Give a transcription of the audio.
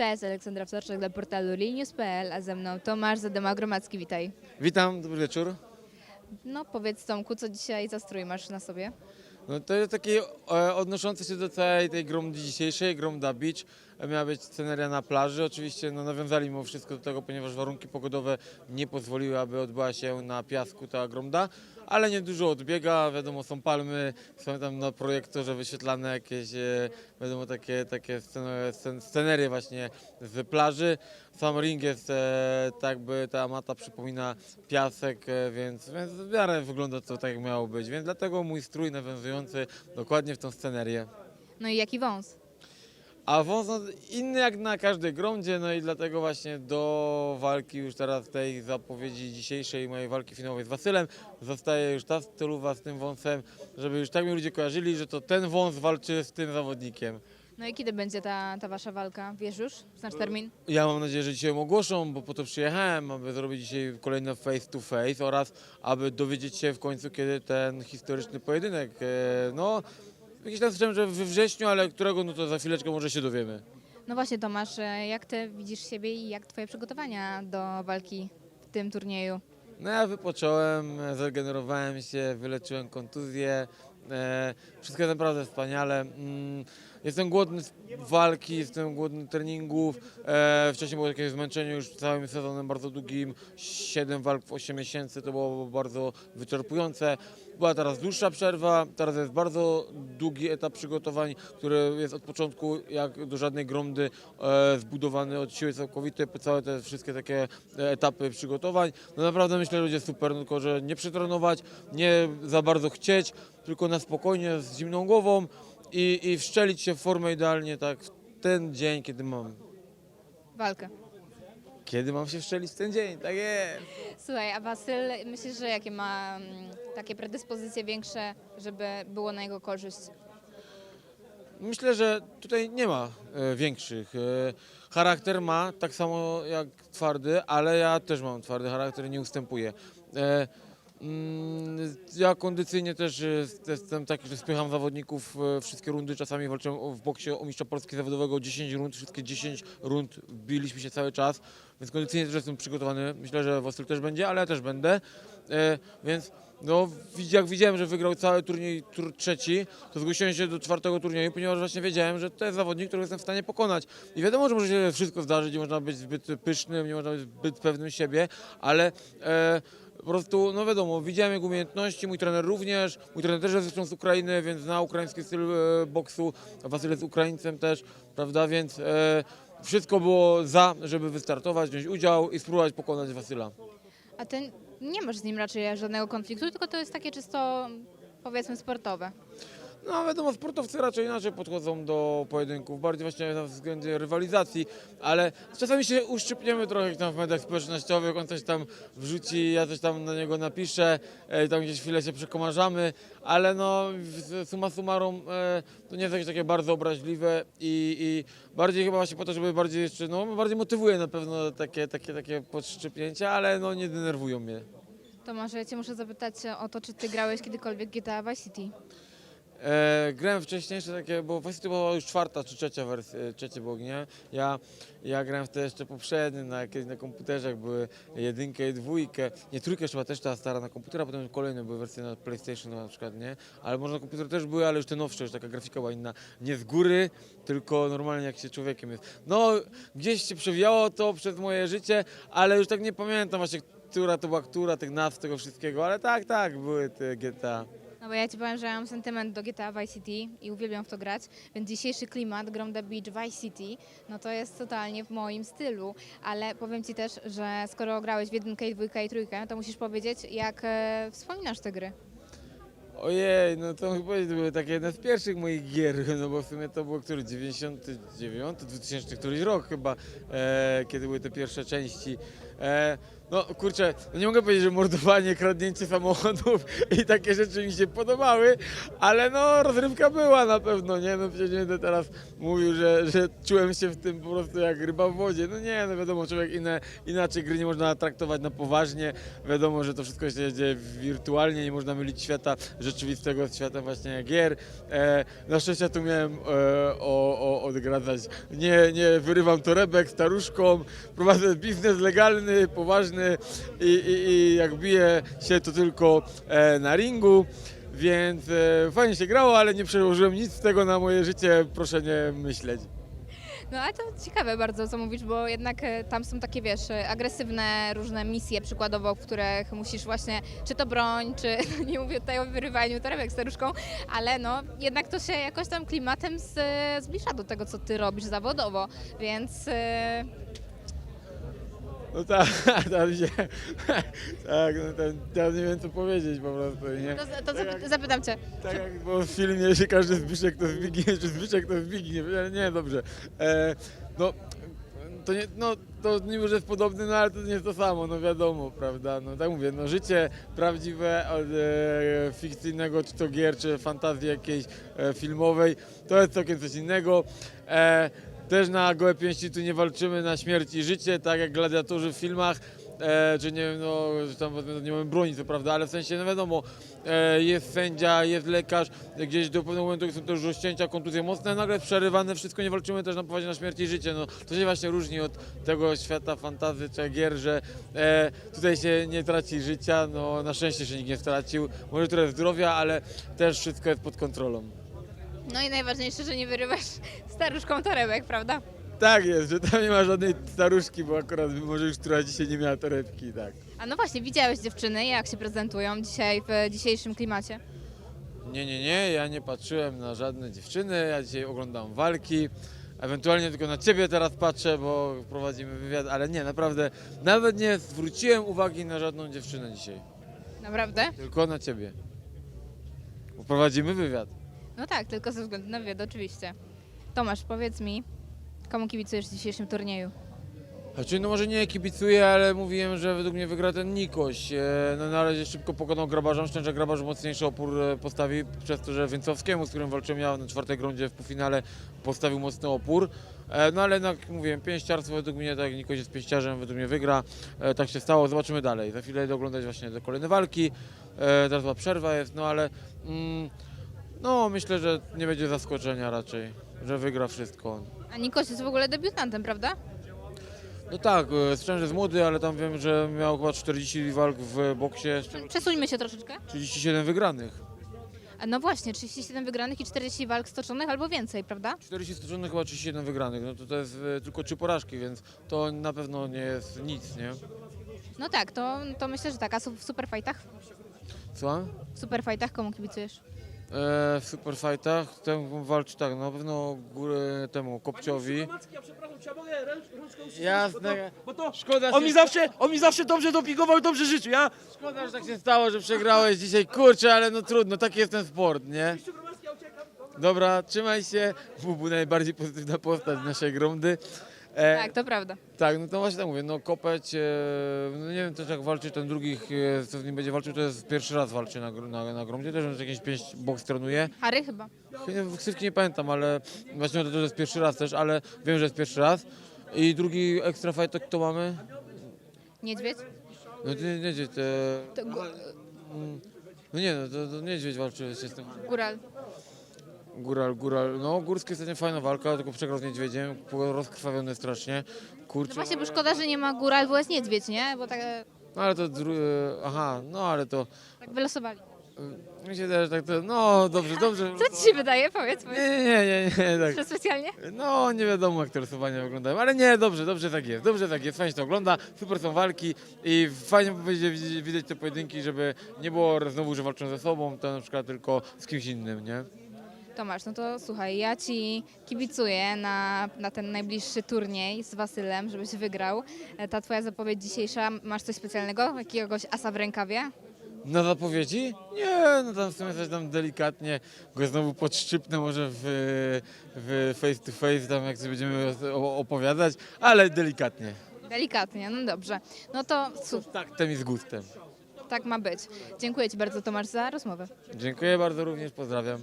Cześć, Aleksandra Wtorczak dla portalu Linius.pl, a ze mną Tomasz Zadema-Gromacki, witaj. Witam, dobry wieczór. No powiedz Tomku, co dzisiaj za strój masz na sobie? No to jest taki e, odnoszący się do całej tej gromdy dzisiejszej, Gromda Beach. E, Miała być sceneria na plaży. Oczywiście no, nawiązali mimo wszystko do tego, ponieważ warunki pogodowe nie pozwoliły, aby odbyła się na piasku ta gromda, ale niedużo odbiega. Wiadomo, są palmy, są tam na projektorze wyświetlane jakieś, e, wiadomo, takie, takie scen- scen- scenerie właśnie z plaży. Sam ring jest e, tak by ta mata przypomina piasek, e, więc, więc w miarę wygląda to tak jak miało być. Więc dlatego mój strój nawiązujący dokładnie w tą scenerię. No i jaki wąs? A wąs no, inny jak na każdej gromdzie, no i dlatego właśnie do walki już teraz tej zapowiedzi dzisiejszej mojej walki finałowej z Wasylem zostaje już ta stylowa z tym wąsem, żeby już tak mi ludzie kojarzyli, że to ten wąs walczy z tym zawodnikiem. No i kiedy będzie ta, ta wasza walka? Wiesz już? Znasz termin? Ja mam nadzieję, że dzisiaj ją ogłoszą, bo po to przyjechałem, aby zrobić dzisiaj kolejne face to face oraz aby dowiedzieć się w końcu, kiedy ten historyczny pojedynek. e, No, jakiś tam słyszałem, że we wrześniu, ale którego, no to za chwileczkę może się dowiemy. No właśnie Tomasz, e, jak ty widzisz siebie i jak twoje przygotowania do walki w tym turnieju? No ja wypocząłem, e, zregenerowałem się, wyleczyłem kontuzję. E, wszystko jest naprawdę wspaniale. Mm, jestem głodny walki, jestem głodny treningów. E, wcześniej było takie zmęczenie już całym sezonem bardzo długim. 7 walk w 8 miesięcy to było bardzo wyczerpujące. Była teraz dłuższa przerwa, teraz jest bardzo długi etap przygotowań, który jest od początku jak do żadnej gromdy e, zbudowany od siły całkowitej, całe te wszystkie takie e, etapy przygotowań. No naprawdę myślę, że będzie super, tylko że nie przetrenować, nie za bardzo chcieć, tylko na spokojnie, z zimną głową i, i wszczelić się w formę idealnie tak w ten dzień, kiedy mam. Walkę. Kiedy mam się wszczelić w ten dzień, tak jest. Słuchaj, a Wasyl myślisz, że jakie ma mm, takie predyspozycje większe, żeby było na jego korzyść? Myślę, że tutaj nie ma e, większych. E, charakter ma tak samo jak twardy, ale ja też mam twardy charakter, nie ustępuję. E, ja kondycyjnie też e, jestem taki, że spycham zawodników e, wszystkie rundy. Czasami walczyłem o- w boksie o mistrza Polski zawodowego 10 rund, wszystkie 10 rund biliśmy się cały czas, więc kondycyjnie też jestem przygotowany. Myślę, że Wasyl też będzie, ale ja też będę. E, więc no, jak widziałem, że wygrał cały turniej tur trzeci, to zgłosiłem się do czwartego turnieju, ponieważ właśnie wiedziałem, że to jest zawodnik, którego jestem w stanie pokonać. I wiadomo, że może się wszystko zdarzyć, nie można być zbyt pysznym, nie można być zbyt pewnym siebie, ale e, po prostu, no wiadomo, widziałem jego umiejętności, mój trener również, mój trener też jest z Ukrainy, więc zna ukraiński styl e, boksu, Wasyl jest Ukraińcem też, prawda, więc e, wszystko było za, żeby wystartować, wziąć udział i spróbować pokonać Wasyla. A ty nie masz z nim raczej żadnego konfliktu, tylko to jest takie czysto, powiedzmy, sportowe. No wiadomo, sportowcy raczej inaczej podchodzą do pojedynków, bardziej właśnie na względzie rywalizacji, ale czasami się uszczypniemy trochę tam w mediach społecznościowych, on coś tam wrzuci, ja coś tam na niego napiszę, e, tam gdzieś chwilę się przekomarzamy, ale no w- summa summarum e, to nie jest jakieś takie bardzo obraźliwe i, i bardziej chyba właśnie po to, żeby bardziej jeszcze, no bardziej motywuje na pewno takie, takie, takie podszczypnięcia, ale no nie denerwują mnie. To może ja cię muszę zapytać o to, czy ty grałeś kiedykolwiek GTA Vice City? E, grałem wcześniejsze takie, bo właściwie to była już czwarta czy trzecia wersja, e, trzecie było, nie? Ja, ja grałem w te jeszcze poprzednie, na, kiedyś na komputerze jak były jedynkę i dwójkę, nie trójkę chyba też ta stara na komputer, a potem kolejne były wersje na PlayStation na przykład, nie? Ale może na komputer też były, ale już te nowsze, już taka grafika była inna. Nie z góry, tylko normalnie jak się człowiekiem jest. No, gdzieś się przewijało to przez moje życie, ale już tak nie pamiętam właśnie, która to była która, tych nazw, tego wszystkiego, ale tak, tak, były te GTA. No bo ja ci powiem, że ja mam sentyment do GTA Vice City i uwielbiam w to grać, więc dzisiejszy klimat Gromda Beach Vice City, no to jest totalnie w moim stylu, ale powiem ci też, że skoro grałeś w jedynkę, dwójkę i trójkę, to musisz powiedzieć, jak e, wspominasz te gry. Ojej, no to chyba to były takie jedne z pierwszych moich gier, no bo w sumie to było który 99, 2000 któryś rok chyba, e, kiedy były te pierwsze części. E, no kurczę, no nie mogę powiedzieć, że mordowanie, kradnięcie samochodów i takie rzeczy mi się podobały, ale no rozrywka była na pewno, nie? No przecież nie będę teraz mówił, że, że czułem się w tym po prostu jak ryba w wodzie. No nie, no wiadomo, człowiek inne, inaczej gry nie można traktować na poważnie. Wiadomo, że to wszystko się dzieje wirtualnie, nie można mylić świata rzeczywistego z światem właśnie gier. E, na szczęście tu miałem e, o, o, odgradzać. Nie, nie wyrywam torebek staruszkom, prowadzę biznes legalny, poważny i, i, i jak biję się to tylko e, na ringu. Więc e, fajnie się grało, ale nie przełożyłem nic z tego na moje życie, proszę nie myśleć. No ale to ciekawe bardzo, co mówisz, bo jednak e, tam są takie, wiesz, e, agresywne różne misje przykładowo, w których musisz właśnie, czy to broń, czy, nie mówię tutaj o wyrywaniu torebek staruszką, ale no jednak to się jakoś tam klimatem z, zbliża do tego, co ty robisz zawodowo, więc No tak, tam się, tak, no tam, tam nie wiem co powiedzieć po prostu, nie? to, to zapy- zapytam cię, Tak jak było w filmie, że każdy Zbyszek to Zbigniew, czy Zbyszek to Zbigniew, ale nie, dobrze. E, no, to nie, no, to niby, że jest podobny, no ale to nie jest to samo, no wiadomo, prawda, no tak mówię, no życie prawdziwe od e, fikcyjnego, czy to gier, czy fantazji jakiejś e, filmowej, to jest całkiem coś innego. E, też na gołe pięści tu nie walczymy na śmierć i życie, tak jak gladiatorzy w filmach, e, czy nie wiem, no, że tam nie mamy broni, co prawda, ale w sensie, no wiadomo, e, jest sędzia, jest lekarz, gdzieś do pewnego momentu są też rozcięcia, kontuzje mocne, nagle jest przerywane, wszystko nie walczymy też na poważnie na śmierć i życie, no to się właśnie różni od tego świata fantazy czy gier, że e, tutaj się nie traci życia, no na szczęście się nikt nie stracił, może trochę zdrowia, ale też wszystko jest pod kontrolą. No i najważniejsze, że nie wyrywasz staruszką torebek, prawda? Tak jest, że tam nie ma żadnej staruszki, bo akurat może już która dzisiaj nie miała torebki, tak. A no właśnie, widziałeś dziewczyny, jak się prezentują dzisiaj w dzisiejszym klimacie? Nie, nie, nie, ja nie patrzyłem na żadne dziewczyny, ja dzisiaj oglądam walki. Ewentualnie tylko na ciebie teraz patrzę, bo prowadzimy wywiad, ale nie, naprawdę nawet nie zwróciłem uwagi na żadną dziewczynę dzisiaj. Naprawdę? Tylko na ciebie. Bo prowadzimy wywiad. No tak, tylko ze względu na wywiad, oczywiście. Tomasz, powiedz mi, komu kibicujesz w dzisiejszym turnieju? Znaczy, no może nie kibicuję, ale mówiłem, że według mnie wygra ten Nikoś. E, No na razie szybko pokonał Grabarza. Myślę, że Grabarz mocniejszy opór e, postawi, przez to, że Więcowskiemu, z którym walczyłem ja na czwartej rundzie w półfinale, postawił mocny opór. E, No ale jednak mówiłem, pięściarstwo według mnie, tak jak Nikoś jest pięściarzem, według mnie wygra. E, Tak się stało, zobaczymy dalej. Za chwilę idę oglądać właśnie te kolejne walki. E, Teraz była przerwa jest, no ale mm, no myślę, że nie będzie zaskoczenia raczej, że wygra wszystko. A Nikos jest w ogóle debiutantem, prawda? No tak, e, że jest młody, ale tam wiem, że miał chyba 40 walk w boksie, z czego Przesuńmy się troszeczkę. 37 wygranych. A no właśnie, 37 wygranych i 40 walk stoczonych albo więcej, prawda? 40 stoczonych, chyba 37 wygranych. No to to jest e, tylko trzy porażki, więc to na pewno nie jest nic, nie? No tak, to, to myślę, że tak. A su- w superfightach? Co? W superfightach komu kibicujesz? E, w superfightach ten walczy tak, na pewno górę temu Kopciowi. Jasne. Bo to, Szkoda, on, mi zawsze, on mi zawsze dobrze dopingował i dobrze życzył, ja? szkoda, że tak się stało, że przegrałeś dzisiaj. Kurczę, ale no trudno, taki jest ten sport, nie? Dobra, trzymaj się. Bubu najbardziej pozytywna postać naszej rundy. E, Tak, to prawda. Tak, no to właśnie tak mówię, no kopeć, e, no nie wiem też jak walczy ten drugi, e, co z nim będzie walczył, to jest pierwszy raz walczy na, gr- na, na gromdzie, też już jakieś pięć boks trenuje. Harry chyba. Ch- Ksywki nie pamiętam, ale właśnie to, to jest pierwszy raz też, ale wiem, że jest pierwszy raz. I drugi extra fight to kto mamy? Niedźwiedź? No nie, niedźwiedź, te... To gu- No nie, no to, to niedźwiedź walczy się z tym. Góral. Góral, góral, no górski jest fajna walka, tylko przegrał z niedźwiedziem, rozkrwawiony strasznie. No Kurczę, właśnie, bo szkoda, że nie ma góral, bo jest niedźwiedź, nie? Bo tak, no ale to, dru- e, aha, no ale to... tak wylosowali. Y, Mi się wydaje, że tak to, no dobrze, dobrze. Co ci się wydaje? Powiedz, Nie, powiedz. nie, nie, nie, nie, tak. Że specjalnie? No nie wiadomo jak te rysowania wyglądają, ale nie, dobrze, dobrze tak jest, dobrze tak jest, fajnie się to ogląda, super są walki i fajnie będzie widzieć, widać te pojedynki, żeby nie było znowu, że walczą ze sobą, to na przykład tylko z kimś innym, nie? Tomasz, no to słuchaj, ja ci kibicuję na, na ten najbliższy turniej z Wasylem, żebyś wygrał. E, Ta twoja zapowiedź dzisiejsza, masz coś specjalnego? Jakiegoś asa w rękawie? Na zapowiedzi? Nie, no tam w sumie coś tam delikatnie go znowu podszczypnę może w, w face to face, tam jak sobie będziemy opowiadać, ale delikatnie. Delikatnie, no dobrze. No to Z taktem i z gustem. tak ma być. Dziękuję ci bardzo Tomasz za rozmowę. Dziękuję bardzo również, pozdrawiam.